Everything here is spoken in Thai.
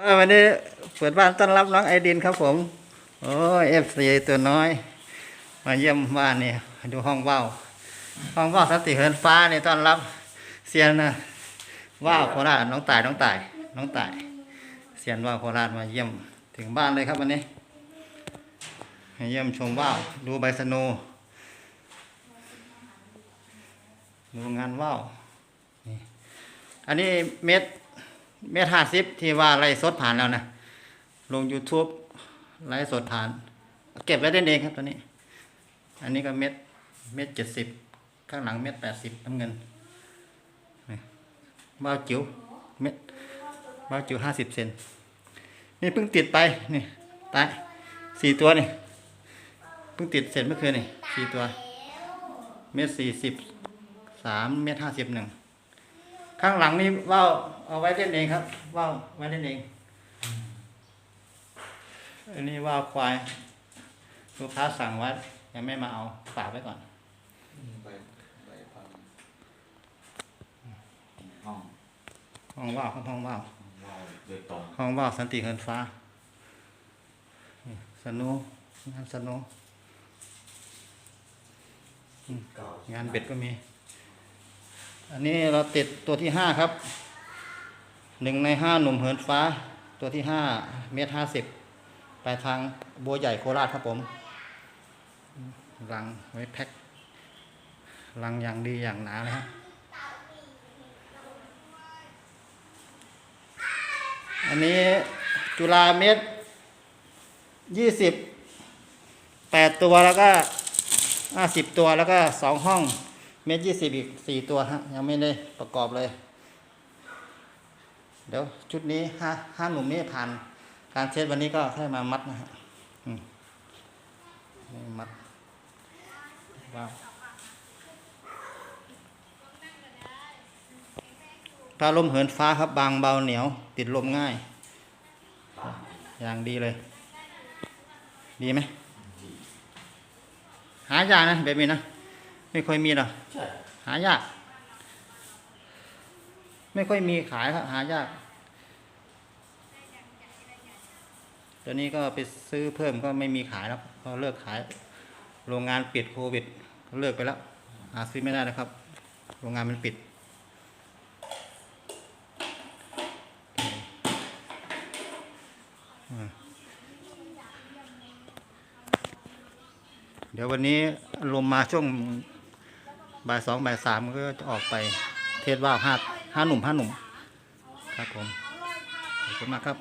วันนี้เปิดบ้านต้อนรับน้องไอดินครับผมโอ้เอฟซีตัวน้อย มาเยี่ยมบ้านนี่ดูห้องว่าวห้องว่าวสันติเหินฟ้านี่ต้อนรับเซียนนะว่าวโคราชน้องต่ายน้องต่ายน้องต่ายเซียนว่าวโคราชมาเยี่ยมถึงบ้านเลยครับวันนี้มาเยี่ยมชมว่าวดูใบสนูดูงานว่าวนี่อันนี้เม็ด เมตรห้าสิบที่ว่าไล่สดผ่านแล้วนะลง YouTube ไล่สดผ่าน เก็บไว้ได้เองครับตัวนี้ อันนี้ก็เม็ดเม็ดเจ็ดสิบข้างหลังเม็ดแปดสิบน้ำเงินบ้าจิ๋วเม็ดบ้าจิ๋วห้าสิบเซนนี่เพิ่งติดไปนี่ตายสี่ตัวนี่เพิ่งติดเสร็จเมื่อคืนนี่สี่ตัว เม็ดสี่สิบสามเม็ดห้าสิบหนึ่ง ข้างหลังนี่ว่าวเอาไว้เล่นเองครับว่าวไว้เล่นเอง อันนี้ว่าวควายลูกค้าสั่งไว้ยังไม่มาเอาฝากไว้ก่อนไปไปพันห้องห้องว่าวห้องห้องว่าวเราโดยตรงห้องว่าวสันติเฮินฟ้านี่สนุงานสนุเก่างานเบ็ดก็มี อันนี้เราติดตัวที่ห้าครับหนึ่งในห้าหนุ่มเหินฟ้าตัวที่ห้าเมตรห้าสิบปลายทางบัวใหญ่โคราชครับผมรังไว้แพ็ครังอย่างดีอย่างหนาเลยฮะอันนี้จุฬาเมตรยี่สิบแปดตัวแล้วก็ห้าสิบตัวแล้วก็สองห้อง เมตรยี่สิบอีกสี่ตัวฮะยังไม่ได้ประกอบเลย เดี๋ยวชุดนี้ห้าห้าหนุ่มนี้ผ่าน การเทสวันนี้ก็ค่มามัดนะฮะม,มัดว้าวปลาลมเหินฟ้าครับบางเบาเหนียว ติดลมง่าย อย่างดีเลย ดีไหม หายากนะแบบนี้นะ ไม่ค่อยมีหรอกใช่หายาก ไม่ค่อยมีขายครับหายาก ตัวนี้ก็ไปซื้อเพิ่มก็ไม่มีขายแล้วก็เลิกขาย โรงงานปิดโควิดก็เลิกไปแล้ว หาซื้อไม่ได้แล้วครับ โรงงานมันปิดเดี๋ยววันนี้ลมมาช่วง บ่ายสองบ่ายสามก็จะออกไปเทศว่าวห้าห้าหนุ่มห้าหนุ่มครับผมขอบคุณมากครับ